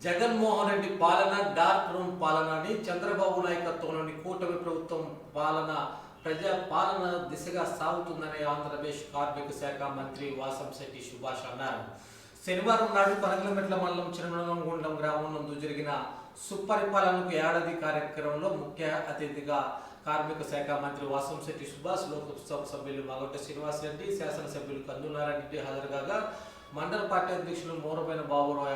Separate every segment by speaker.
Speaker 1: Jaganmohan Reddy పాలన dark room పాలన అని చంద్రబాబు నాయకత్వంలోని కూటమి ప్రభుత్వం పాలన ప్రజా పాలన దిశగా సాగుతుందని ఆంధ్రప్రదేశ్ కార్మిక శాఖ మంత్రి వాసంశెట్టి సుభాష్ అన్నారు. శనివారం నాడు పనగలమెట్ల మండలం చిరునగంగుండం గ్రామం నందు జరిగిన సుపరిపాలనకు ఏడాది కార్యక్రమంలో ముఖ్య అతిథిగా కార్మిక శాఖ మంత్రి వాసంశెట్టి సుభాష్ లోక్సభ సభ్యులు మాగొట్ట శ్రీనివాస్ రెడ్డి శాసనసభ్యులు కందునారాయణ రెడ్డి హాజరుగా మండల పార్టీ అధ్యక్షులు మోరబైన బాబురావు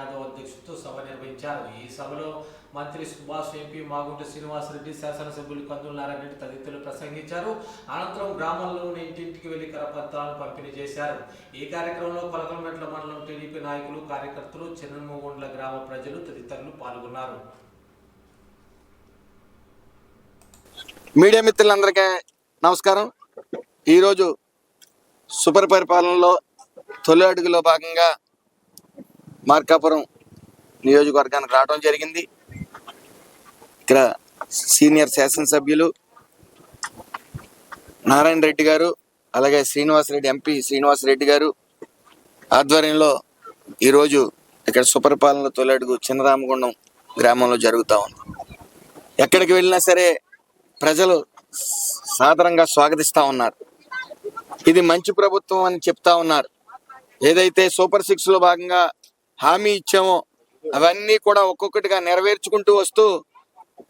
Speaker 1: యాదవ్ సభ నిర్వహించారు ఈ సభలో మంత్రి సుభాష్ ఎంపీ మాగుంట శ్రీనివాసరెడ్డి శాసనసభ్యులు కందుల నారాయణరెడ్డి తదితరులు ప్రసంగించారు. అనంతరం గ్రామాల్లోని ఇంటింటికి వెళ్ళి కరపత్రాలను పంపిణీ చేశారు. ఈ కార్యక్రమంలో కొలకలమెట్ల మండలం టీడీపీ నాయకులు కార్యకర్తలు చిన్నమోగుండ్ల గ్రామ ప్రజలు తదితరులు పాల్గొన్నారు.
Speaker 2: మీడియా మిత్రులందరికీ నమస్కారం. ఈరోజు సూపర్ పరిపాలనలో తొలి అడుగులో భాగంగా మార్కాపురం నియోజకవర్గానికి రావడం జరిగింది. ఇక్కడ సీనియర్ శాసనసభ్యులు నారాయణ రెడ్డి గారు అలాగే శ్రీనివాసరెడ్డి ఎంపీ శ్రీనివాసరెడ్డి గారు ఆధ్వర్యంలో ఈరోజు ఇక్కడ సుపరిపాలన తొలి అడుగు చిన్నరామగుండం గ్రామంలో జరుగుతూ ఉంది. ఎక్కడికి వెళ్ళినా సరే ప్రజలు సాదరంగా స్వాగతిస్తా ఉన్నారు. ఇది మంచి ప్రభుత్వం అని చెప్తా ఉన్నారు. ఏదైతే సూపర్ సిక్స్లో భాగంగా హామీ ఇచ్చామో అవన్నీ కూడా ఒక్కొక్కటిగా నెరవేర్చుకుంటూ వస్తూ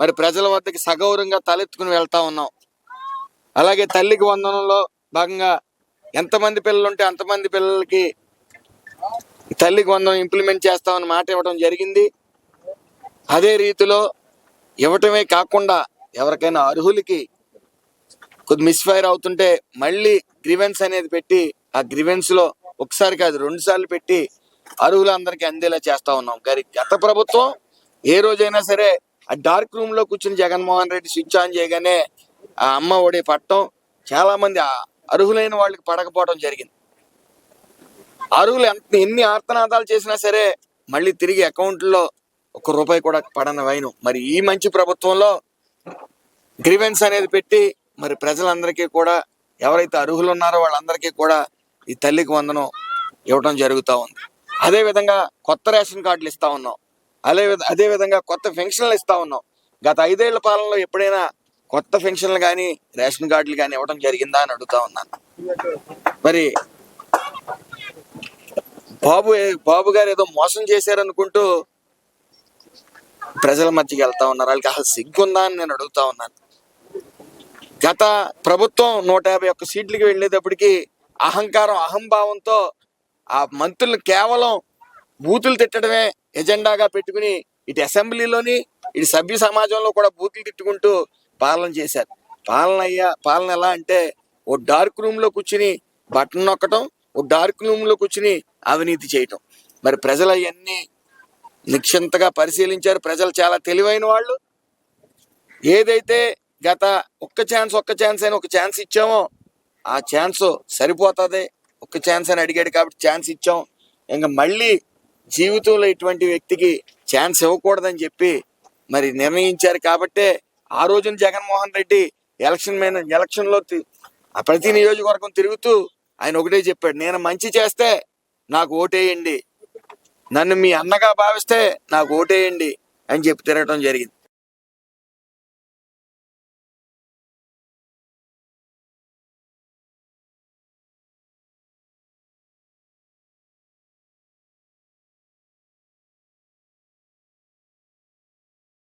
Speaker 2: మరి ప్రజల వద్దకి సగౌరవంగా తలెత్తుకుని వెళ్తా ఉన్నాం. అలాగే తల్లికి వందనంలో భాగంగా ఎంతమంది పిల్లలు ఉంటే అంతమంది పిల్లలకి తల్లికి వందనం ఇంప్లిమెంట్ చేస్తామని మాట ఇవ్వడం జరిగింది. అదే రీతిలో ఇవ్వటమే కాకుండా ఎవరికైనా అర్హులకి కొద్ది మిస్ఫైర్ అవుతుంటే మళ్ళీ గ్రివెన్స్ అనేది పెట్టి ఆ గ్రివెన్స్లో ఒకసారి కాదు రెండు సార్లు పెట్టి అర్హులందరికీ అందేలా చేస్తా ఉన్నాం. గరి గత ప్రభుత్వం ఏ రోజైనా సరే ఆ డార్క్ రూమ్లో కూర్చుని జగన్మోహన్ రెడ్డి స్విచ్ ఆన్ చేయగానే ఆ అమ్మ ఒడి పట్టడం చాలా మంది అర్హులైన వాళ్ళకి పడకపోవడం జరిగింది. అర్హులు ఎంత ఎన్ని ఆర్తనాదాలు చేసినా సరే మళ్ళీ తిరిగి అకౌంట్లో ఒక్క రూపాయి కూడా పడని వైను. మరి ఈ మంచి ప్రభుత్వంలో గ్రీవెన్స్ అనేది పెట్టి మరి ప్రజలందరికీ కూడా ఎవరైతే అర్హులు ఉన్నారో వాళ్ళందరికీ కూడా ఈ తల్లికి వందనం ఇవ్వడం జరుగుతూ ఉంది. అదే విధంగా కొత్త రేషన్ కార్డులు ఇస్తా ఉన్నాం. అదే విధ- అదే విధంగా కొత్త పెన్షన్లు ఇస్తా ఉన్నాం. గత ఐదేళ్ళ పాలనలో ఎప్పుడైనా కొత్త పెన్షన్లు కానీ రేషన్ కార్డులు కానీ ఇవ్వడం జరిగిందా అని అడుగుతా ఉన్నాను మరి బాబు బాబు గారు ఏదో మోసం చేశారనుకుంటూ ప్రజల మధ్యకి వెళ్తా ఉన్నారు. వాళ్ళకి అసలు సిగ్గుందా అని నేను అడుగుతా ఉన్నాను. గత ప్రభుత్వం నూట యాభై ఒక్క సీట్లకి వెళ్ళేటప్పటికి అహంకారం అహంభావంతో ఆ మంత్రులు కేవలం బూతులు తిట్టడమే ఎజెండాగా పెట్టుకుని ఇటు అసెంబ్లీలోని ఇటు సభ్య సమాజంలో కూడా బూతులు తిట్టుకుంటూ పాలన చేశారు. పాలన అయ్యా పాలన ఎలా అంటే ఓ డార్క్ రూమ్లో కూర్చుని బటన్ నొక్కటం ఓ డార్క్ రూమ్లో కూర్చుని అవినీతి చేయటం. మరి ప్రజలు అవన్నీ నిక్షంతగా పరిశీలించారు. ప్రజలు చాలా తెలివైన వాళ్ళు. ఏదైతే గత ఒక్క ఛాన్స్ ఒక్క ఛాన్స్ అని ఒక ఛాన్స్ ఇచ్చామో ఆ ఛాన్స్ సరిపోతుంది ఒక్క ఛాన్స్ అని అడిగాడు కాబట్టి ఛాన్స్ ఇచ్చాం. ఇంకా మళ్ళీ జీవితంలో ఇటువంటి వ్యక్తికి ఛాన్స్ ఇవ్వకూడదని చెప్పి మరి నిర్ణయించారు కాబట్టే ఆ రోజున జగన్మోహన్ రెడ్డి ఎలక్షన్ మీద ఎలక్షన్లో ప్రతి నియోజకవర్గం తిరుగుతూ ఆయన ఒకటే చెప్పాడు నేను మంచి చేస్తే నాకు ఓటేయండి. నన్ను మీ అన్నగా భావిస్తే నాకు ఓటేయండి అని చెప్పి తిరగటం జరిగింది.